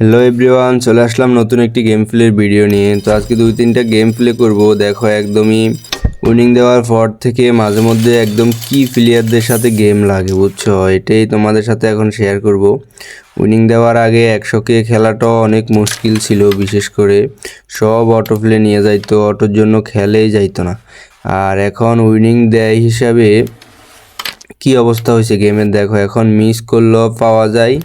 Hello everyone চলে আসলাম নতুন একটি গেম প্লের ভিডিও নিয়ে। তো আজকে দুই তিনটা গেম প্লে করব। দেখো একদমই উইনিং দেওয়ার পর থেকে মাঝে মধ্যে একদম কি প্লেয়ারদের সাথে গেম লাগে, বুঝছ? এটাই তোমাদের সাথে এখন শেয়ার করব। উইনিং দেওয়ার আগে একশোকে খেলাটাও অনেক মুশকিল ছিল, বিশেষ করে সব অটো প্লে নিয়ে যাইতো অটোর জন্য খেলেই যাইতো না। আর এখন উইনিং দেয় হিসাবে কি অবস্থা হয়েছে গেমের দেখো, এখন মিস করলেও পাওয়া যায়।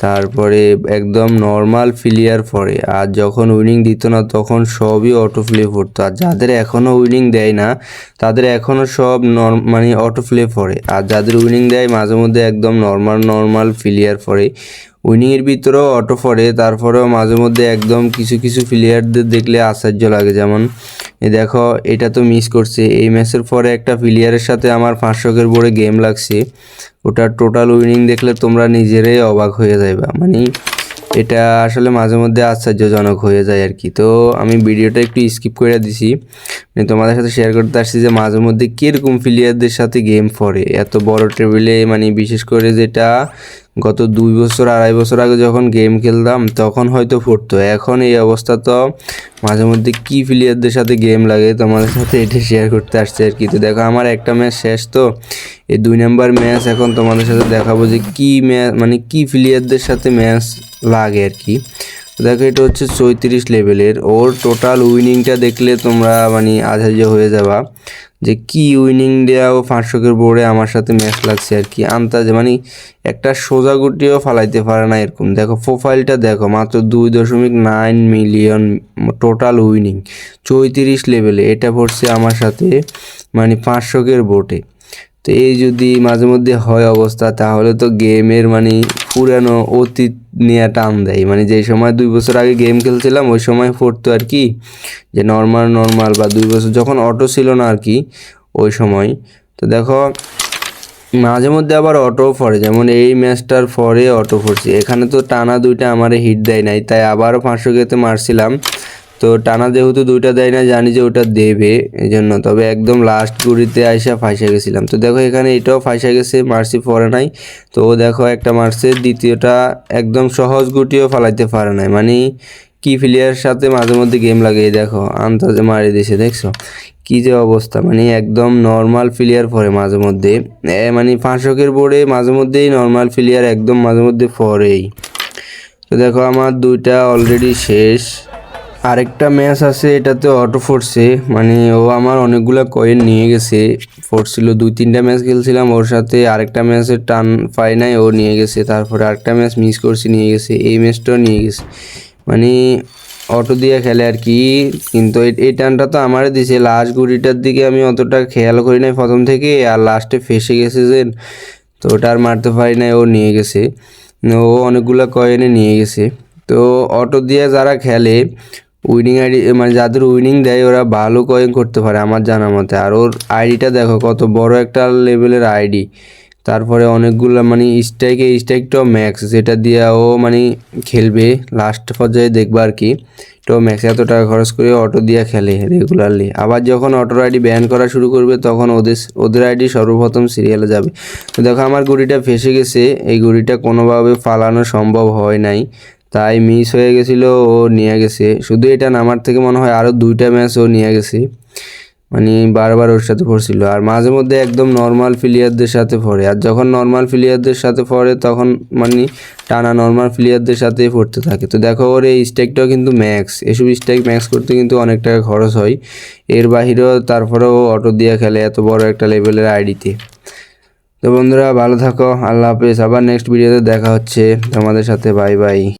তারপরে একদম নর্মাল ফিলিয়ার পড়ে আর যখন উইনিং দিত না, তখন সবই অটো প্লে পড়তো। আর যাদের এখনও উইনিং দেয় না, তাদের এখনও সব নর- মানে অটো প্লে পড়ে। আর যাদের উইনিং দেয়, মাঝে মধ্যে একদম নর্মাল নর্মাল ফিলিয়ার পড়ে। উইনিংয়ের ভিতরেও অটো পড়ে, তারপরেও মাঝে মধ্যে একদম কিছু কিছু প্লেয়ারদের দেখলে আশ্চর্য লাগে। যেমন দেখো, এটা তো মিস করছে। এই ম্যাচের পরে একটা প্লেয়ারের সাথে আমার পাঁচশোকের বোর্ডে গেম লাগছে। ওটার টোটাল উইনিং দেখলে তোমরা নিজেরাই অবাক হয়ে যাইবা। মানে এটা আসলে মাঝে মধ্যে আশ্চর্যজনক হয়ে যায় আর কি। তো আমি ভিডিওটা একটু স্কিপ করে দিছি। মানে তোমাদের সাথে শেয়ার করতে আসছি যে মাঝে মধ্যে কীরকম প্লেয়ারদের সাথে গেম পড়ে। এত বড় টেবিলে মানে বিশেষ করে যেটা গত দুই বছর, আড়াই বছর আগে যখন গেম খেলতাম, তখন হয়তো ফুটতো। এখন এই অবস্থা তো মাঝে মধ্যে কী প্লেয়ারদের সাথে গেম লাগে, তোমাদের সাথে এটা শেয়ার করতে আসছে আর কি। তো দেখো, আমার একটা ম্যাচ শেষ তো। এই দুই নাম্বার ম্যাচ এখন তোমাদের সাথে দেখাবো যে কী ম্যাচ মানে কী প্লেয়ারদের সাথে ম্যাচ লাগে আর কি। দেখো, এটা হচ্ছে চৌত্রিশ লেভেলের ওর টোটাল উইনিংটা দেখলে তোমরা মানে আশ্চর্য হয়ে যাবা। যে কি উইনিং দেওয়া ও ফাঁসকের বোর্ডে আমার সাথে ম্যাচ লাগছে আর কি। আন্তাজে মানে একটা সোজা গুটিও ফালাইতে পারে না এরকম। দেখো প্রোফাইলটা দেখো, মাত্র দুই দশমিক নাইন মিলিয়ন টোটাল উইনিং চৌত্রিশ লেভেলে এটা পড়ছে আমার সাথে মানে পাঁচশোকের বোটে তো এই যদি মাঝে মধ্যে হয় অবস্থা, তাহলে তো গেমের মানে পুরানো অতীত নিয়ে টান দেয়। মানে যেই সময় দুই বছর আগে গেম খেলছিলাম, ওই সময় পড়তো আর কি, যে নর্মাল নর্মাল বা দুই বছর যখন অটো ছিল না আর কি, ওই সময়। তো দেখো, মাঝে মধ্যে আবার অটো পড়ে, যেমন এই ম্যাচটার পরে অটো পড়ছে। এখানে তো টানা দুইটা আমার হিট দেয় নাই, তাই আবারও পাঁচশো গেতে মারছিলাম। তো টানা যেহেতু দুইটা দেয় না, জানি যে ওটা দেবে এই জন্য তবে একদম লাস্ট গুড়িতে আইসা ফাঁসে গেছিলাম। তো দেখো এখানে এটাও ফাঁসে গেছে মার্সি পরে নাই। তো দেখো একটা মারছে দ্বিতীয়টা একদম সহজ গুটিও ফালাইতে পারে নাই। মানে কি প্লেয়ারের সাথে মাঝে মধ্যে গেম লাগে দেখো আন্তাজে মারি দিছে, দেখছ? কি যে অবস্থা মানে একদম নর্মাল প্লেয়ার পরে মাঝে মধ্যে। মানে পাঁচশোকের বোর্ডে মাঝে মধ্যেই নর্মাল প্লেয়ার একদম মাঝে মধ্যে পরেই। তো দেখো আমার দুইটা অলরেডি শেষ। আরেকটা ম্যাচ আছে, এটাতে অটো ফোর্সে মানে ও আমার অনেকগুলো কয়েন নিয়ে গেছে। ফোর্সছিল দুই, তিনটা ম্যাচ খেলছিলাম। ওর সাথে আরেকটা ম্যাচের টান পাই নাই, ও নিয়ে গেছে। তারপরে আরেকটা ম্যাচ মিস করছি, নিয়ে গেছে। এই ম্যাচটাও নিয়ে গেছে। মানে অটো দিয়ে খেলে আর কি। কিন্তু এই- টানটা তো আমার দিছে। লাস্ট গুড়িটার দিকে আমি অতটা খেয়াল করি নাই প্রথম থেকে। আর লাস্টে ফেসে গেছে যে, তো ওটা আর মারতে পারি নাই, ও নিয়ে গেছে। ও অনেকগুলো কয়েনে নিয়ে গেছে। তো অটো দিয়ে যারা খেলে উইনিং আইডি মানে যাদের উইনিং দেয়, ওরা ভালো কয়েন করতে পারে আমার জানা মতে। আর ওর আইডিটা দেখো, কত বড় একটা লেভেলের আইডি তারপরে অনেকগুলো মানে স্ট্রাইকে স্ট্রাইকটাও ম্যাক্স যেটা দিয়ে ও মানে খেলবে। লাস্ট পর্যায়ে দেখবা আর কি তো ম্যাক্স এত টাকা খরচ করে অটো দিয়ে খেলে রেগুলারলি আবার যখন অটোর আইডি ব্যান করা শুরু করবে, তখন ওদের ওদের আইডি সর্বপ্রথম সিরিয়ালে যাবে। তো দেখো, আমার গুড়িটা ফেসে গেছে, এই গুড়িটা কোনোভাবে ফালানো সম্ভব হয় নাই। তাই মিস হয়ে গেছিল, ও নিয়ে গেছে। শুধু এটা নামার থেকে মনে হয় আরও দুইটা ম্যাচ ও নিয়ে গেছে। মানে বারবার ওর সাথে পড়ছিল। আর মাঝে মধ্যে একদম নর্মাল প্লেয়ারদের সাথে পড়ে। আর যখন নর্মাল প্লেয়ারদের সাথে পড়ে, তখন মানে টানা নর্মাল প্লেয়ারদের সাথেই পড়তে থাকে। তো দেখো, ওর এই স্ট্যাকটাও কিন্তু ম্যাক্স এসব স্ট্যাক ম্যাক্স করতে কিন্তু অনেক টাকা খরচ হয়। এর বাহিরেও তারপরেও অটো দিয়ে খেলে এত বড় একটা লেভেলের আইডিতে তো। বন্ধুরা, ভালো থাকো। আল্লাহ হাফেজ। আবার নেক্সট ভিডিওতে দেখা হচ্ছে। তোমাদের সাথে বাই বাই